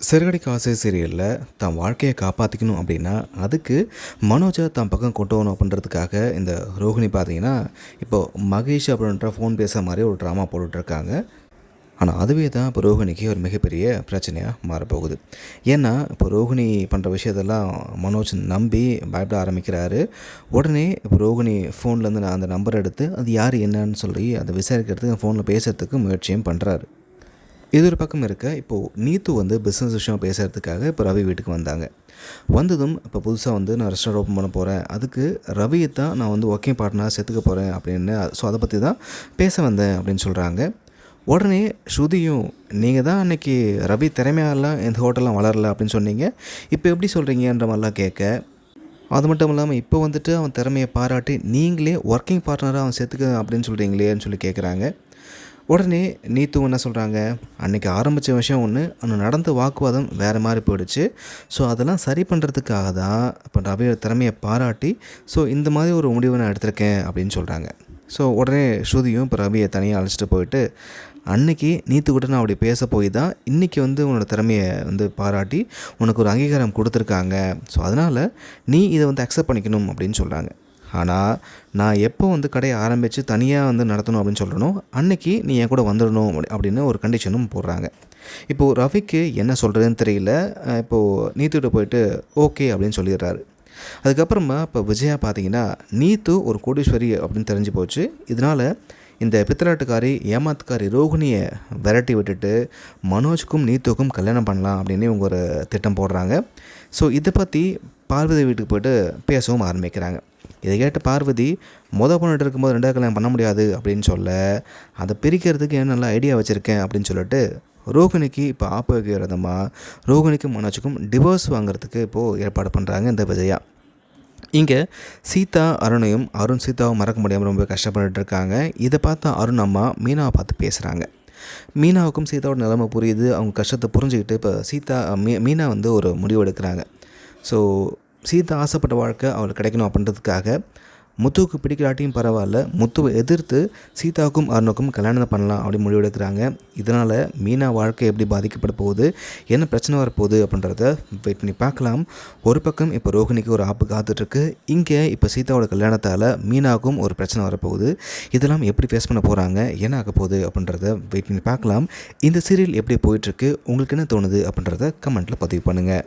சிறுகடி காசு சீரியலில் தன் வாழ்க்கையை காப்பாற்றிக்கணும் அப்படின்னா அதுக்கு மனோஜை தன் பக்கம் கொண்டு வரணும் அப்படின்றதுக்காக இந்த ரோஹிணி பார்த்தீங்கன்னா இப்போது மகேஷ் அப்படின்ற ஃபோன் பேசுகிற மாதிரி ஒரு ட்ராமா போட்டுட்ருக்காங்க. ஆனால் அதுவே தான் இப்போ ரோஹிணிக்கு ஒரு மிகப்பெரிய பிரச்சனையாக மாறப்போகுது. ஏன்னா இப்போ ரோஹிணி பண்ணுற விஷயத்தெல்லாம் மனோஜ் நம்பி பயப்பட ஆரம்பிக்கிறாரு. உடனே இப்போ ரோஹிணி ஃபோன்லேருந்து நான் அந்த நம்பர் எடுத்து அது யார் என்னன்னு சொல்லி அதை விசாரிக்கிறதுக்கு ஃபோனில் பேசுகிறதுக்கு முயற்சியும் பண்ணுறாரு இது ஒரு பக்கம் இருக்க இப்போது நீத்து வந்து பிஸ்னஸ் விஷயம் பேசுகிறதுக்காக இப்போ ரவி வீட்டுக்கு வந்தாங்க. வந்ததும் இப்போ புதுசாக வந்து நான் ரெஸ்டாரண்ட் ஓப்பன் பண்ண போகிறேன் அதுக்கு ரவியை தான் நான் வந்து ஒர்க்கிங் பார்ட்னர் சேர்த்துக்க போகிறேன் அப்படின்னு ஸோ அதை பற்றி தான் பேச வந்தேன் அப்படின்னு சொல்கிறாங்க உடனே ஸ்ருதியும் நீங்கள் தான் அன்றைக்கி ரவி திறமையாலாம் இந்த ஹோட்டல்லாம் வளரல அப்படின்னு சொன்னீங்க. இப்போ எப்படி சொல்கிறீங்கன்ற மாதிரிலாம் கேட்க அது மட்டும் இல்லாமல் இப்போ வந்துட்டு அவன் திறமையை பாராட்டி நீங்களே ஒர்க்கிங் பார்ட்னராக அவன் சேர்த்துக்க அப்படின்னு சொல்கிறீங்களேன்னு சொல்லி கேட்குறாங்க உடனே நீத்து என்ன சொல்கிறாங்க அன்றைக்கி ஆரம்பித்த விஷயம் ஒன்று அங்கே நடந்த வாக்குவாதம் வேறு மாதிரி போயிடுச்சு. ஸோ அதெல்லாம் சரி பண்ணுறதுக்காக தான் இப்போ ரவியோட திறமையை பாராட்டி ஸோ இந்த மாதிரி ஒரு முடிவை நான் எடுத்திருக்கேன் அப்படின்னு சொல்கிறாங்க ஸோ உடனே ஸ்ருதியும் இப்போ ரவியை தனியாக அழைச்சிட்டு போயிட்டு அன்னைக்கு நீத்து கூட நான் அப்படி பேச போய் தான் இன்றைக்கி வந்து உன்னோட திறமையை வந்து பாராட்டி உனக்கு ஒரு அங்கீகாரம் கொடுத்துருக்காங்க. ஸோ அதனால் நீ இதை வந்து அக்செப்ட் பண்ணிக்கணும் அப்படின்னு சொல்கிறாங்க ஆனால் நான் எப்போ வந்து கடையை ஆரம்பித்து தனியாக வந்து நடத்தணும் அப்படின்னு சொல்கிறனோ அன்னைக்கு நீ என் கூட வந்துடணும் அப்படி- அப்படின்னு ஒரு கண்டிஷனும் போடுறாங்க. இப்போது ரவிக்கு என்ன சொல்கிறதுன்னு தெரியல. இப்போது நீத்துக்கிட்ட போயிட்டு ஓகே அப்படின்னு சொல்லிடுறாரு. அதுக்கப்புறமா இப்போ விஜயா பார்த்தீங்கன்னா நீத்து ஒரு கோடீஸ்வரி அப்படின்னு தெரிஞ்சு போச்சு. இதனால் இந்த பித்தலாட்டுக்காரி ஏமாத்துக்காரி ரோகிணியை விரட்டி விட்டுட்டு மனோஜ்க்கும் நீத்துக்கும் கல்யாணம் பண்ணலாம் அப்படின்னு இவங்க ஒரு திட்டம் போடுறாங்க. ஸோ இதை பற்றி பார்வதி வீட்டுக்கு போய்ட்டு பேசவும் ஆரம்பிக்கிறாங்க. இதை கேட்ட பார்வதி மொதல் பொண்ணுகிட்ட இருக்கும்போது ரெண்டாவது கல்யாணம் பண்ண முடியாது அப்படின்னு சொல்ல அதை பிரிக்கிறதுக்கு என்ன நல்ல ஐடியா வச்சுருக்கேன் அப்படின்னு சொல்லிட்டு ரோகிணிக்கு இப்போ ஆப்பு வைக்கிற விதமாக ரோகிணிக்கும் மனோஜுக்கும் டிவோர்ஸ் வாங்குறதுக்கு இப்போது ஏற்பாடு பண்ணுறாங்க இந்த விஜயா. இங்கே சீதா அருணையும் அருண் சீதாவும் மறக்க முடியாமல் ரொம்ப கஷ்டப்பட்டு இருக்காங்க. இதை பார்த்த அருண் அம்மா மீனாவை பார்த்து பேசுகிறாங்க மீனாவுக்கும் சீதாவோட நிலைமை புரியுது. அவங்க கஷ்டத்தை புரிஞ்சுக்கிட்டு இப்போ சீதா மீ மீனா வந்து ஒரு முடிவு எடுக்கிறாங்க. ஸோ சீதா ஆசைப்பட்ட வாழ்க்கை அவளுக்கு கிடைக்கணும் அப்படின்றதுக்காக முத்துவுக்கு பிடிக்கலாட்டியும் பரவாயில்ல. முத்துவை எதிர்த்து சீதாவுக்கும் அருணுக்கும் கல்யாணம் பண்ணலாம் அப்படின்னு முடிவெடுக்கிறாங்க இதனால் மீனா வாழ்க்கை எப்படி பாதிக்கப்பட போகுது? என்ன பிரச்சனை வரப்போகுது அப்படின்றத வெயிட் பண்ணி பார்க்கலாம். ஒரு பக்கம் இப்போ ரோஹிணிக்கு ஒரு ஆப்பு காத்துட்ருக்கு. இங்கே இப்போ சீதாவோட கல்யாணத்தால் மீனாவுக்கும் ஒரு பிரச்சனை வரப்போகுது. இதெல்லாம் எப்படி ஃபேஸ் பண்ண போகிறாங்க என்ன ஆக போகுது அப்படின்றத வெயிட் பண்ணி பார்க்கலாம். இந்த சீரியல் எப்படி போயிட்டுருக்கு உங்களுக்கு என்ன தோணுது அப்படின்றத கமெண்ட்டில் பதிவு பண்ணுங்கள்